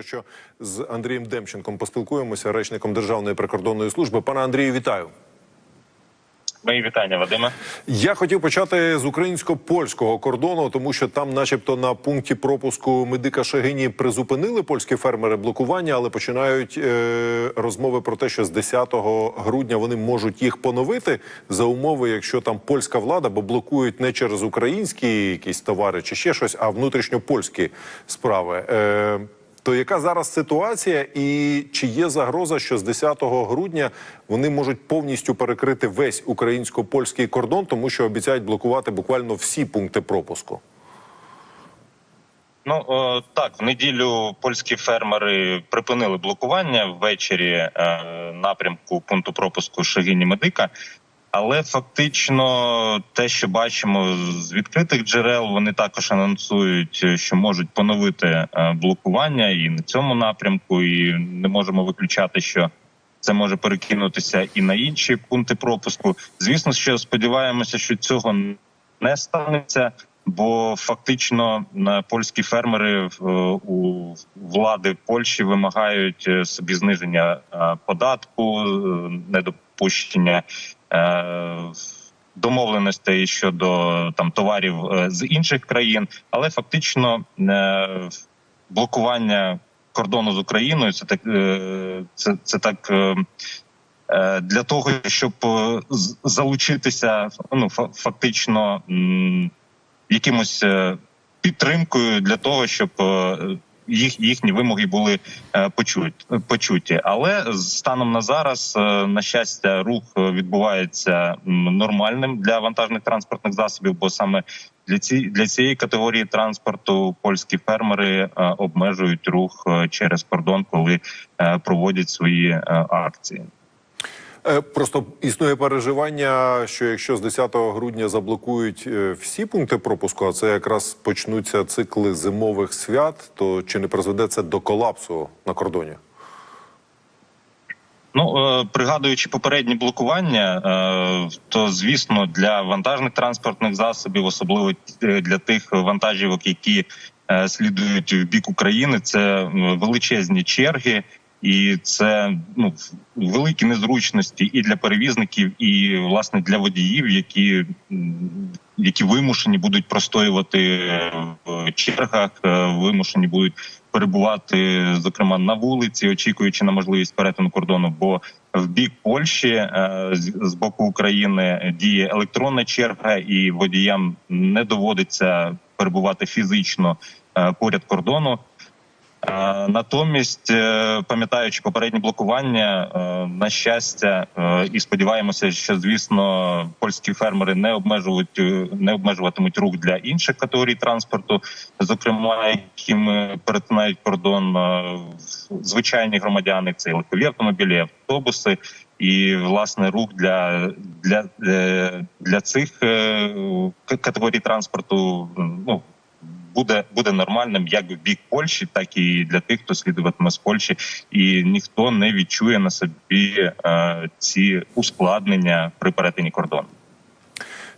Що з Андрієм Демченком поспілкуємося, речником Державної прикордонної служби. Пане Андрію, вітаю. Мої вітання, Вадиме. Я хотів почати з українсько-польського кордону, тому що там, начебто, на пункті пропуску медика Шагині призупинили польські фермери блокування, але починають е, розмови про те, що з 10 грудня вони можуть їх поновити за умови, якщо там польська влада, бо блокують не через українські якісь товари чи ще щось, а внутрішньопольські справи. Е, то яка зараз ситуація, і чи є загроза, що з 10 грудня вони можуть повністю перекрити весь українсько-польський кордон, тому що обіцяють блокувати буквально всі пункти пропуску? Ну о, так, в неділю польські фермери припинили блокування ввечері е, напрямку пункту пропуску Шагині Медика. Але фактично, те, що бачимо з відкритих джерел, вони також анонсують, що можуть поновити е, блокування і на цьому напрямку, і не можемо виключати, що це може перекинутися і на інші пункти пропуску. Звісно, що сподіваємося, що цього не станеться. Бо фактично на польські фермери е, у влади Польщі вимагають е, собі зниження е, податку, е, недопущення е, домовленостей щодо там товарів е, з інших країн, але фактично е, блокування кордону з Україною це так е, це, це так. е, е, Для того щоб е, залучитися, ну фактично якимось е, підтримкою для того, щоб е, їх їхні вимоги були е, почуті. Але станом на зараз, е, на щастя, рух відбувається нормальним для вантажних транспортних засобів, бо саме для ці для цієї категорії транспорту польські фермери е, обмежують рух через кордон, коли проводять свої акції. Е, Просто існує переживання, що якщо з 10 грудня заблокують е, всі пункти пропуску, а це якраз почнуться цикли зимових свят, то чи не призведе це до колапсу на кордоні? Ну е, пригадуючи попередні блокування, то звісно для вантажних транспортних засобів, особливо для тих вантажівок, які слідують в бік України, це величезні черги. І це ну великі незручності і для перевізників, і власне для водіїв, які які вимушені будуть простоювати в чергах, е, вимушені будуть перебувати, зокрема на вулиці, очікуючи на можливість перетину кордону. Бо в бік Польщі е, з боку України діє електронна черга, і водіям не доводиться перебувати фізично е, поряд кордону. Е, Натомість, е, пам'ятаючи попередні блокування, е, на щастя, і сподіваємося, що звісно польські фермери не обмежують не обмежуватимуть рух для інших категорій транспорту, зокрема якими перетинають кордон звичайні громадяни, це і легкові автомобілі, автобуси. І власне рух для для, для цих категорій транспорту ну буде буде нормальним як в бік Польщі, так і для тих, хто слідуватиме з Польщі, і ніхто не відчує на собі е, ці ускладнення при перетині кордону.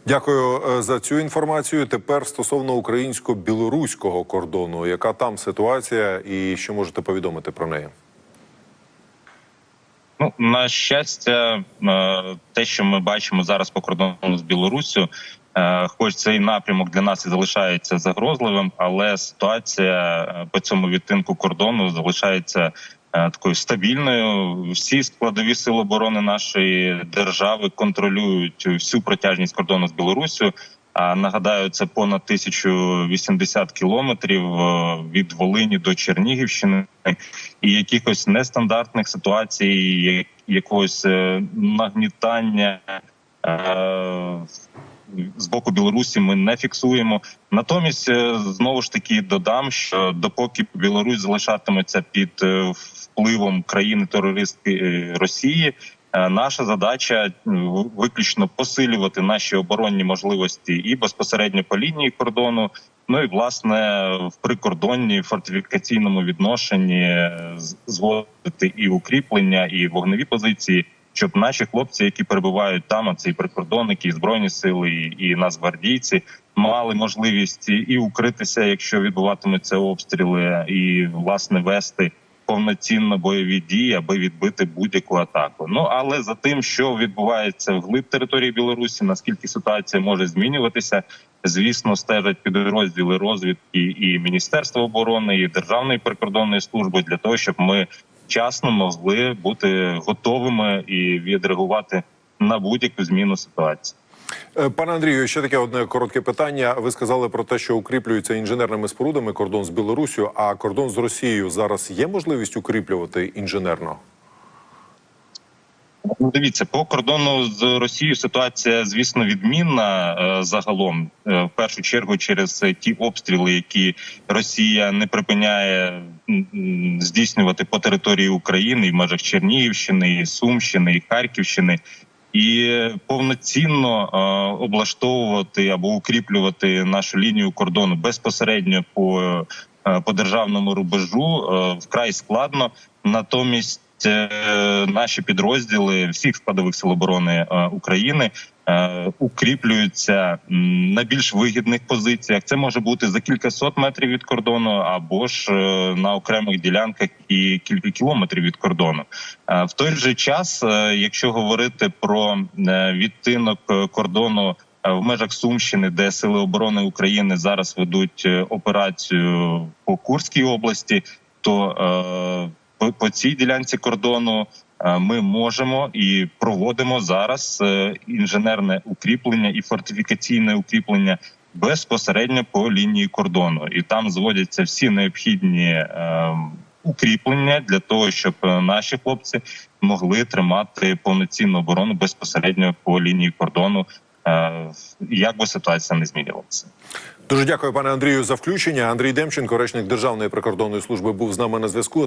Дякую е, за цю інформацію. Тепер стосовно українсько-білоруського кордону, яка там ситуація, і що можете повідомити про неї? Ну на щастя, е, те, що ми бачимо зараз по кордону з Білоруссю, хоч цей напрямок для нас і залишається загрозливим, але ситуація е, по цьому відтинку кордону залишається е, такою стабільною. Всі складові сили оборони нашої держави контролюють всю протяжність кордону з Білоруссю. А нагадаю, це понад 1080 кілометрів е, від Волині до Чернігівщини, і якихось нестандартних ситуацій, як- якогось е, нагнітання е, з боку Білорусі ми не фіксуємо. Натомість, е, знову ж таки, додам, що допоки Білорусь залишатиметься під е, впливом країни терористки е, Росії. Наша задача виключно посилювати наші оборонні можливості і безпосередньо по лінії кордону. Ну і власне в прикордонні фортифікаційному відношенні зводити і укріплення, і вогневі позиції щоб наші хлопці, які перебувають там, а це і прикордонники, і збройні сили, і, і нацгвардійці, мали можливість і- укритися, якщо відбуватимуться обстріли, і власне вести повноцінно бойові дії, аби відбити будь-яку атаку. Ну але за тим, що відбувається вглиб території Білорусі, наскільки ситуація може змінюватися, звісно, стежать підрозділи розвідки і Міністерства оборони, і Державної прикордонної служби для того, щоб ми вчасно могли бути готовими і відреагувати на будь-яку зміну ситуації. Е, Пане Андрію, ще таке одне коротке питання. Ви сказали про те, що укріплюються інженерними спорудами кордон з Білорусію. а кордон з Росією зараз є можливість укріплювати інженерно? Ну, Дивіться, по кордону з Росією ситуація, звісно, відмінна е, загалом. Е, в першу чергу через е, ті обстріли, які Росія не припиняє здійснювати по території України і в межах Чернігівщини, і Сумщини, і Харківщини. І повноцінно е, облаштовувати або укріплювати нашу лінію кордону безпосередньо по, е, по державному рубежу е, вкрай складно. Натомість наші підрозділи всіх складових сил оборони е, України е, укріплюються на більш вигідних позиціях. Це може бути за кілька сот метрів від кордону, або ж е, на окремих ділянках і кілька кілометрів від кордону. Е, В той же час, е, якщо говорити про е, відтинок е, кордону е, в межах Сумщини, де сили оборони України зараз ведуть е, операцію по Курській області, то е, по, по цій ділянці кордону е, ми можемо і проводимо зараз е, інженерне укріплення і фортифікаційне укріплення безпосередньо по лінії кордону, і там зводяться всі необхідні. е, Укріплення для того, щоб наші хлопці могли тримати повноцінну оборону безпосередньо по лінії кордону, як би ситуація не змінювалася. Дуже дякую, пане Андрію, за включення. Андрій Демченко, речник Державної прикордонної служби, був з нами на зв'язку.